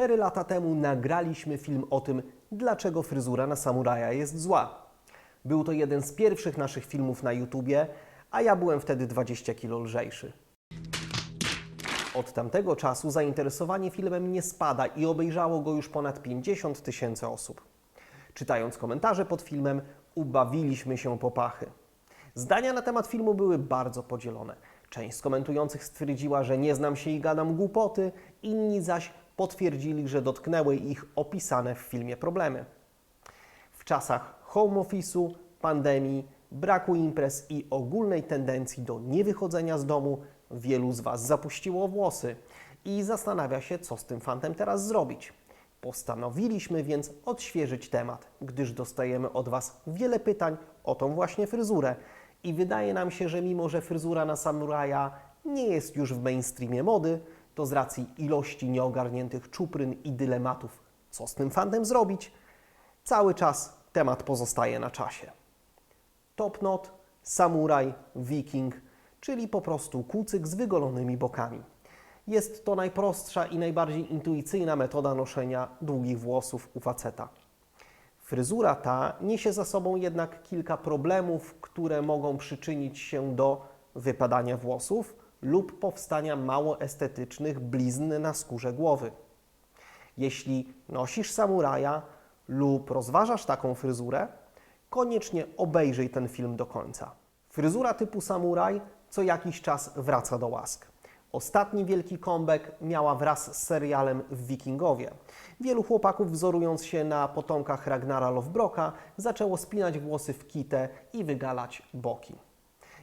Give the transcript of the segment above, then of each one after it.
4 lata temu nagraliśmy film o tym, dlaczego fryzura na samuraja jest zła. Był to jeden z pierwszych naszych filmów na YouTubie, a ja byłem wtedy 20 kg lżejszy. Od tamtego czasu zainteresowanie filmem nie spada i obejrzało go już ponad 50 tysięcy osób. Czytając komentarze pod filmem, ubawiliśmy się po pachy. Zdania na temat filmu były bardzo podzielone. Część z komentujących stwierdziła, że nie znam się i gadam głupoty, inni zaś potwierdzili, że dotknęły ich opisane w filmie problemy. W czasach home office'u, pandemii, braku imprez i ogólnej tendencji do niewychodzenia z domu, wielu z Was zapuściło włosy i zastanawia się, co z tym fantem teraz zrobić. Postanowiliśmy więc odświeżyć temat, gdyż dostajemy od Was wiele pytań o tą właśnie fryzurę i wydaje nam się, że mimo, że fryzura na samuraja nie jest już w mainstreamie mody, to z racji ilości nieogarniętych czupryn i dylematów, co z tym fantem zrobić, cały czas temat pozostaje na czasie. Top knot, samuraj, wiking, czyli po prostu kucyk z wygolonymi bokami. Jest to najprostsza i najbardziej intuicyjna metoda noszenia długich włosów u faceta. Fryzura ta niesie za sobą jednak kilka problemów, które mogą przyczynić się do wypadania włosów lub powstania mało estetycznych blizn na skórze głowy. Jeśli nosisz samuraja lub rozważasz taką fryzurę, koniecznie obejrzyj ten film do końca. Fryzura typu samuraj co jakiś czas wraca do łask. Ostatni wielki comeback miała wraz z serialem Wikingowie. Wielu chłopaków, wzorując się na potomkach Ragnara Lofbroka, zaczęło spinać włosy w kitę i wygalać boki.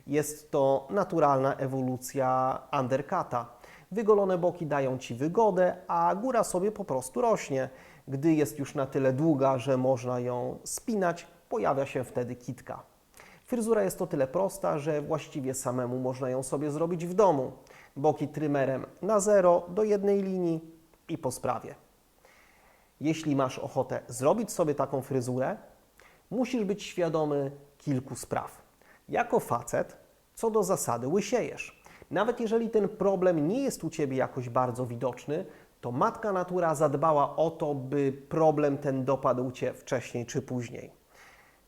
Jest to naturalna ewolucja undercuta. Wygolone boki dają Ci wygodę, a góra sobie po prostu rośnie. Gdy jest już na tyle długa, że można ją spinać, pojawia się wtedy kitka. Fryzura jest o tyle prosta, że właściwie samemu można ją sobie zrobić w domu. Boki trymerem na zero do jednej linii i po sprawie. Jeśli masz ochotę zrobić sobie taką fryzurę, musisz być świadomy kilku spraw. Jako facet, co do zasady, łysiejesz. Nawet jeżeli ten problem nie jest u Ciebie jakoś bardzo widoczny, to matka natura zadbała o to, by problem ten dopadł Cię wcześniej czy później.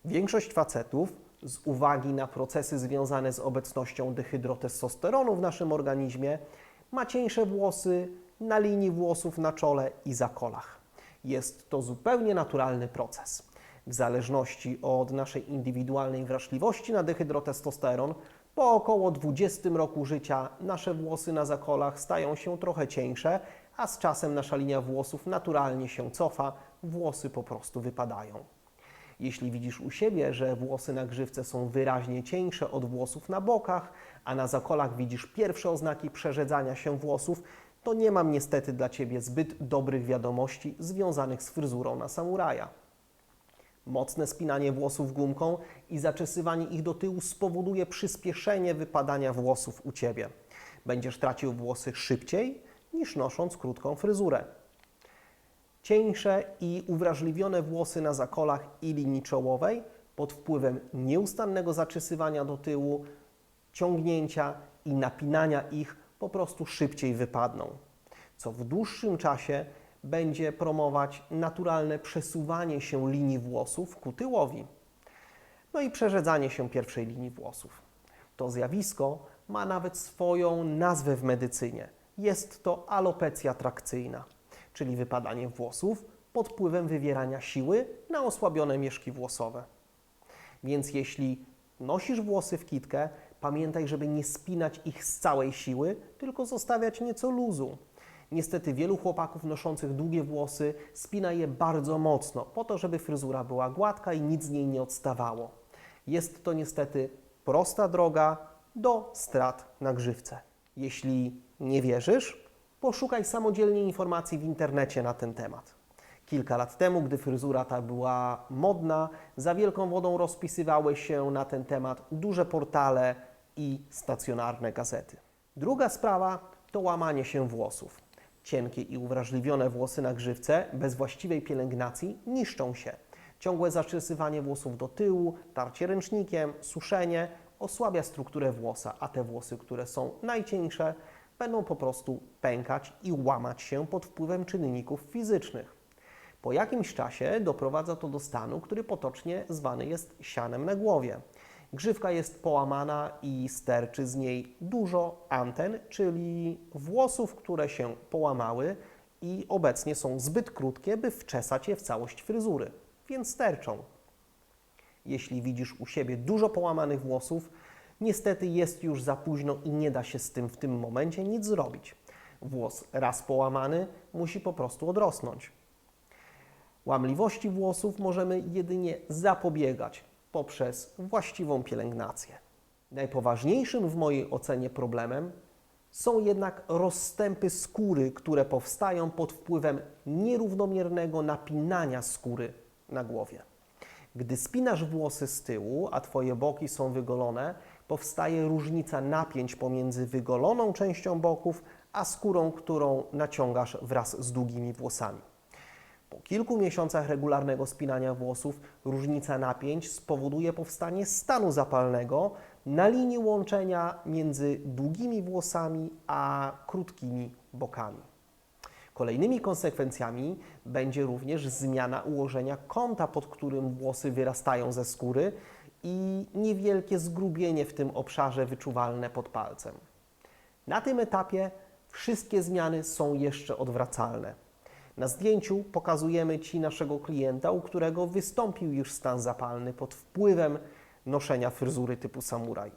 Większość facetów z uwagi na procesy związane z obecnością dehydrotestosteronu w naszym organizmie ma cieńsze włosy na linii włosów na czole i zakolach. Jest to zupełnie naturalny proces. W zależności od naszej indywidualnej wrażliwości na dehydrotestosteron, po około 20 roku życia nasze włosy na zakolach stają się trochę cieńsze, a z czasem nasza linia włosów naturalnie się cofa, włosy po prostu wypadają. Jeśli widzisz u siebie, że włosy na grzywce są wyraźnie cieńsze od włosów na bokach, a na zakolach widzisz pierwsze oznaki przerzedzania się włosów, to nie mam niestety dla Ciebie zbyt dobrych wiadomości związanych z fryzurą na samuraja. Mocne spinanie włosów gumką i zaczesywanie ich do tyłu spowoduje przyspieszenie wypadania włosów u Ciebie. Będziesz tracił włosy szybciej niż nosząc krótką fryzurę. Cieńsze i uwrażliwione włosy na zakolach i linii czołowej pod wpływem nieustannego zaczesywania do tyłu, ciągnięcia i napinania ich po prostu szybciej wypadną, co w dłuższym czasie będzie promować naturalne przesuwanie się linii włosów ku tyłowi. No i przerzedzanie się pierwszej linii włosów. To zjawisko ma nawet swoją nazwę w medycynie. Jest to alopecja trakcyjna, czyli wypadanie włosów pod wpływem wywierania siły na osłabione mieszki włosowe. Więc jeśli nosisz włosy w kitkę, pamiętaj, żeby nie spinać ich z całej siły, tylko zostawiać nieco luzu. Niestety wielu chłopaków noszących długie włosy spina je bardzo mocno, po to, żeby fryzura była gładka i nic z niej nie odstawało. Jest to niestety prosta droga do strat na grzywce. Jeśli nie wierzysz, poszukaj samodzielnie informacji w internecie na ten temat. Kilka lat temu, gdy fryzura ta była modna, za wielką wodą rozpisywały się na ten temat duże portale i stacjonarne gazety. Druga sprawa to łamanie się włosów. Cienkie i uwrażliwione włosy na grzywce bez właściwej pielęgnacji niszczą się. Ciągłe zaczesywanie włosów do tyłu, tarcie ręcznikiem, suszenie osłabia strukturę włosa, a te włosy, które są najcieńsze, będą po prostu pękać i łamać się pod wpływem czynników fizycznych. Po jakimś czasie doprowadza to do stanu, który potocznie zwany jest sianem na głowie. Grzywka jest połamana i sterczy z niej dużo anten, czyli włosów, które się połamały i obecnie są zbyt krótkie, by wczesać je w całość fryzury, więc sterczą. Jeśli widzisz u siebie dużo połamanych włosów, niestety jest już za późno i nie da się z tym w tym momencie nic zrobić. Włos raz połamany musi po prostu odrosnąć. Łamliwości włosów możemy jedynie zapobiegać poprzez właściwą pielęgnację. Najpoważniejszym w mojej ocenie problemem są jednak rozstępy skóry, które powstają pod wpływem nierównomiernego napinania skóry na głowie. Gdy spinasz włosy z tyłu, a Twoje boki są wygolone, powstaje różnica napięć pomiędzy wygoloną częścią boków, a skórą, którą naciągasz wraz z długimi włosami. Po kilku miesiącach regularnego spinania włosów różnica napięć spowoduje powstanie stanu zapalnego na linii łączenia między długimi włosami a krótkimi bokami. Kolejnymi konsekwencjami będzie również zmiana ułożenia kąta, pod którym włosy wyrastają ze skóry i niewielkie zgrubienie w tym obszarze wyczuwalne pod palcem. Na tym etapie wszystkie zmiany są jeszcze odwracalne. Na zdjęciu pokazujemy Ci naszego klienta, u którego wystąpił już stan zapalny pod wpływem noszenia fryzury typu samuraj.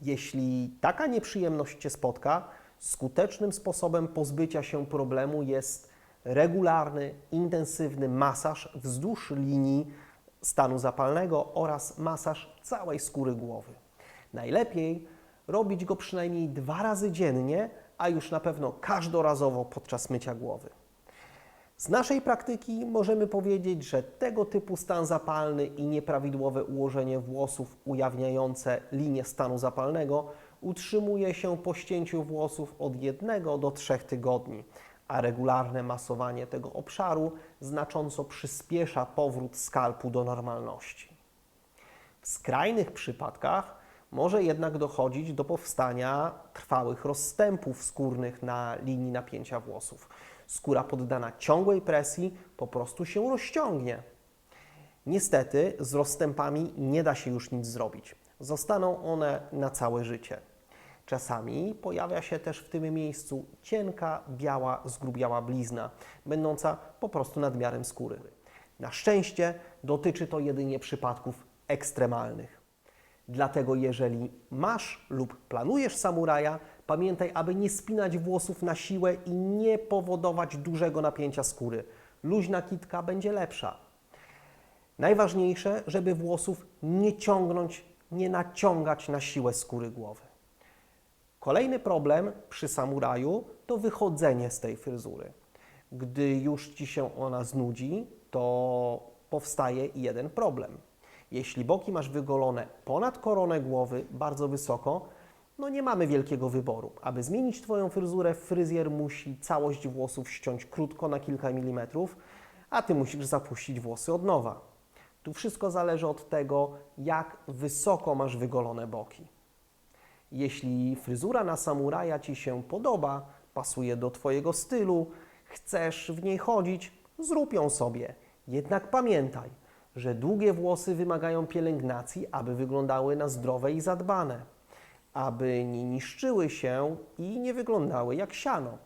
Jeśli taka nieprzyjemność Cię spotka, skutecznym sposobem pozbycia się problemu jest regularny, intensywny masaż wzdłuż linii stanu zapalnego oraz masaż całej skóry głowy. Najlepiej robić go przynajmniej dwa razy dziennie, a już na pewno każdorazowo podczas mycia głowy. Z naszej praktyki możemy powiedzieć, że tego typu stan zapalny i nieprawidłowe ułożenie włosów ujawniające linię stanu zapalnego utrzymuje się po ścięciu włosów od 1 do 3 tygodni, a regularne masowanie tego obszaru znacząco przyspiesza powrót skalpu do normalności. W skrajnych przypadkach może jednak dochodzić do powstania trwałych rozstępów skórnych na linii napięcia włosów. Skóra poddana ciągłej presji po prostu się rozciągnie. Niestety z rozstępami nie da się już nic zrobić. Zostaną one na całe życie. Czasami pojawia się też w tym miejscu cienka, biała, zgrubiała blizna, będąca po prostu nadmiarem skóry. Na szczęście dotyczy to jedynie przypadków ekstremalnych. Dlatego jeżeli masz lub planujesz samuraja, pamiętaj, aby nie spinać włosów na siłę i nie powodować dużego napięcia skóry. Luźna kitka będzie lepsza. Najważniejsze, żeby włosów nie ciągnąć, nie naciągać na siłę skóry głowy. Kolejny problem przy samuraju to wychodzenie z tej fryzury. Gdy już Ci się ona znudzi, to powstaje jeden problem. Jeśli boki masz wygolone ponad koronę głowy, bardzo wysoko, no nie mamy wielkiego wyboru. Aby zmienić Twoją fryzurę, fryzjer musi całość włosów ściąć krótko na kilka milimetrów, a Ty musisz zapuścić włosy od nowa. Tu wszystko zależy od tego, jak wysoko masz wygolone boki. Jeśli fryzura na samuraja Ci się podoba, pasuje do Twojego stylu, chcesz w niej chodzić, zrób ją sobie. Jednak pamiętaj, że długie włosy wymagają pielęgnacji, aby wyglądały na zdrowe i zadbane, aby nie niszczyły się i nie wyglądały jak siano.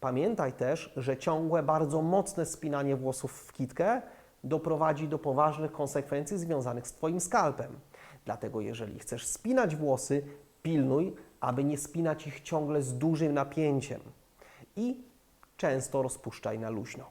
Pamiętaj też, że ciągłe, bardzo mocne spinanie włosów w kitkę doprowadzi do poważnych konsekwencji związanych z Twoim skalpem. Dlatego, jeżeli chcesz spinać włosy, pilnuj, aby nie spinać ich ciągle z dużym napięciem i często rozpuszczaj na luźno.